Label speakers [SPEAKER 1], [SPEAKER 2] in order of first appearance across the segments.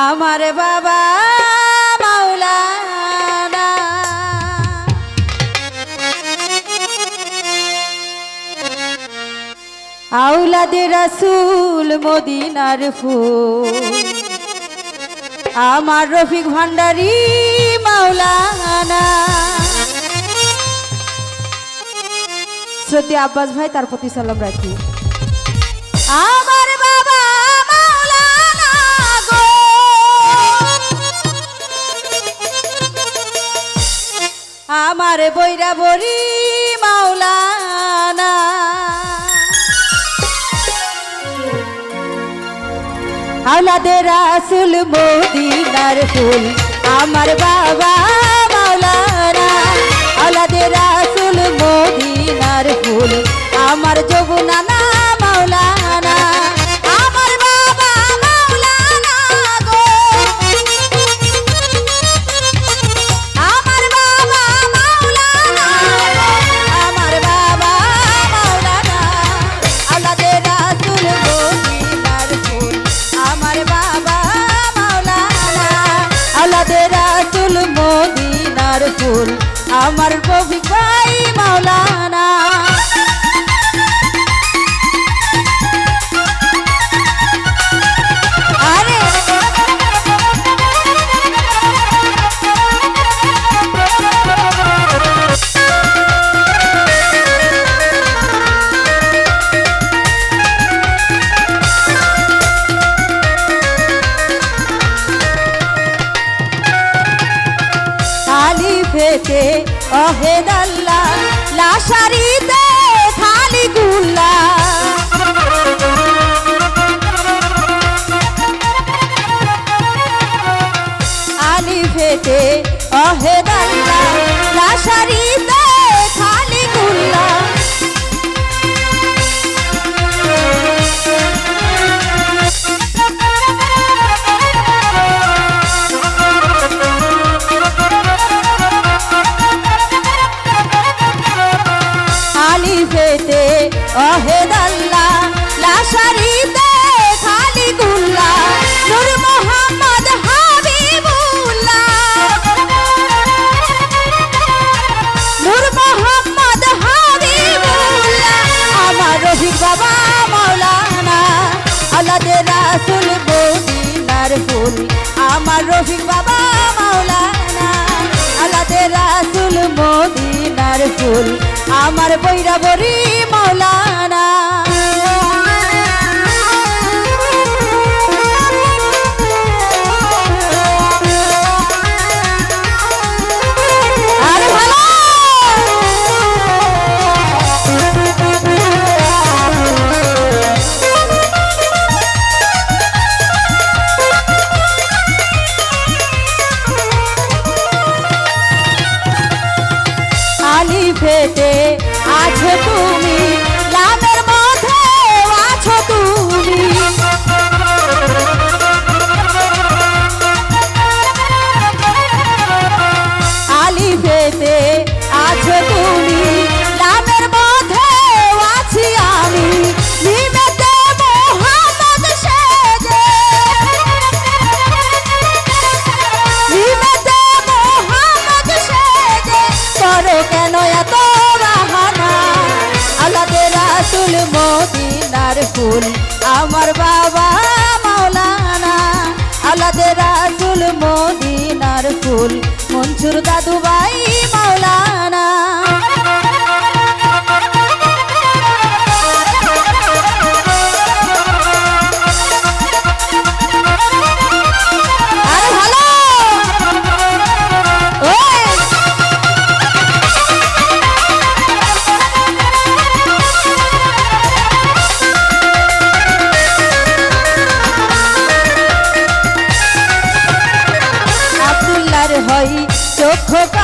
[SPEAKER 1] আমার বাবা মাওলানা। আউলাদে রাসুল মদিনার ফুল। আমার রফিক ভান্ডারি মাওলানা। শ্রদ্ধে আব্বাস ভাই, তার প্রতি সালাম রাখি। আমার আমার বৈরা বরি মাওলানা। আলাদের রাসুল মদিনার ফুল, আমার বাবা মাওলানা। আলাদের রাসুল মদিনার ফুল, আমার আমার কবি ভাই মাওলানা? থালি অহে অহেদাল্লা লাশারিতে রাসূল মদিনার ফুল। আমার রফিক বাবা মাওলানা আলাদে রাসুল মদিনার ফুল। আমার বৈরাবরী মাওলানা আছো তুমি? আমার বাবা মাওলানা আল্লাহদের রাজুল মদিনার ফুল। মনসুর দাদু ভাই চোখ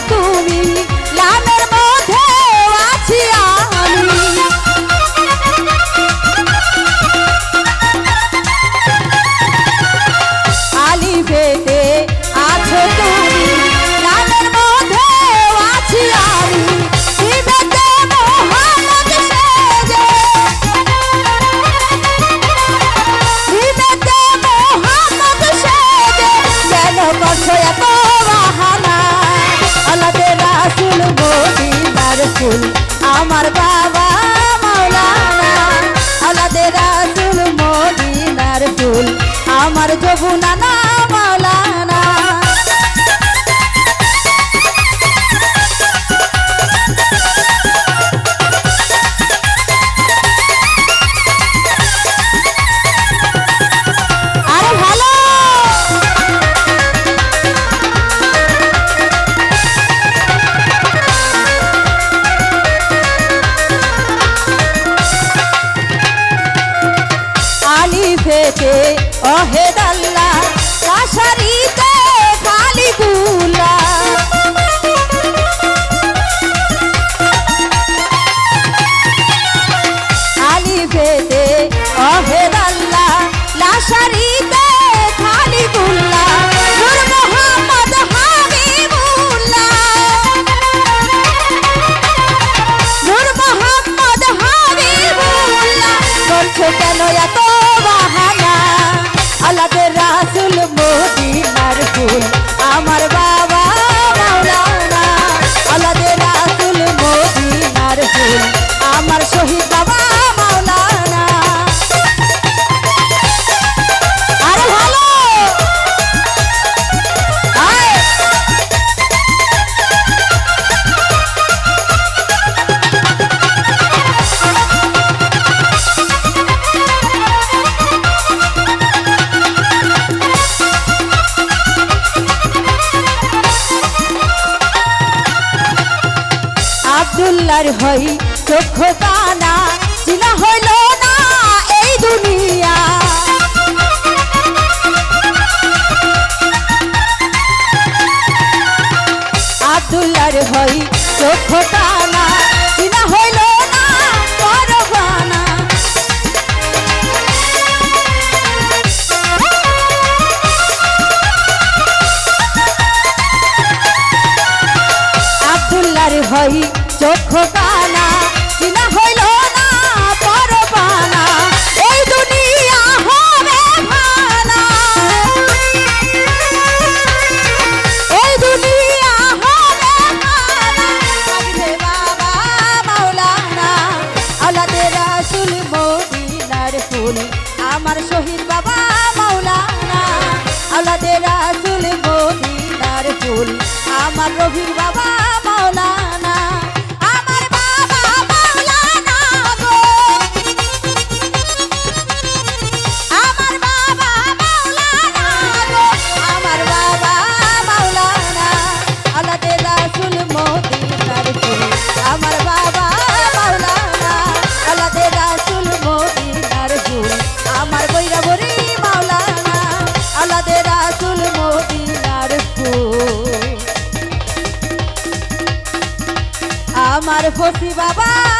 [SPEAKER 1] তুমি আমার যবুনা না। হই চোখ কানা চিনা হইল না এই দুনিয়া। আব্দুল্লার হই চোখ কানা এই দুনিয়া এই দুনিয়া হবে ভালা। লাগবে বাবা, মাওলানা আলাদে রাসুল মদিনার আমার শহীদ বাবা, মাওলানা আলাদে রাসুল মদিনার ফুল। আমার রবির ফসি বাবা।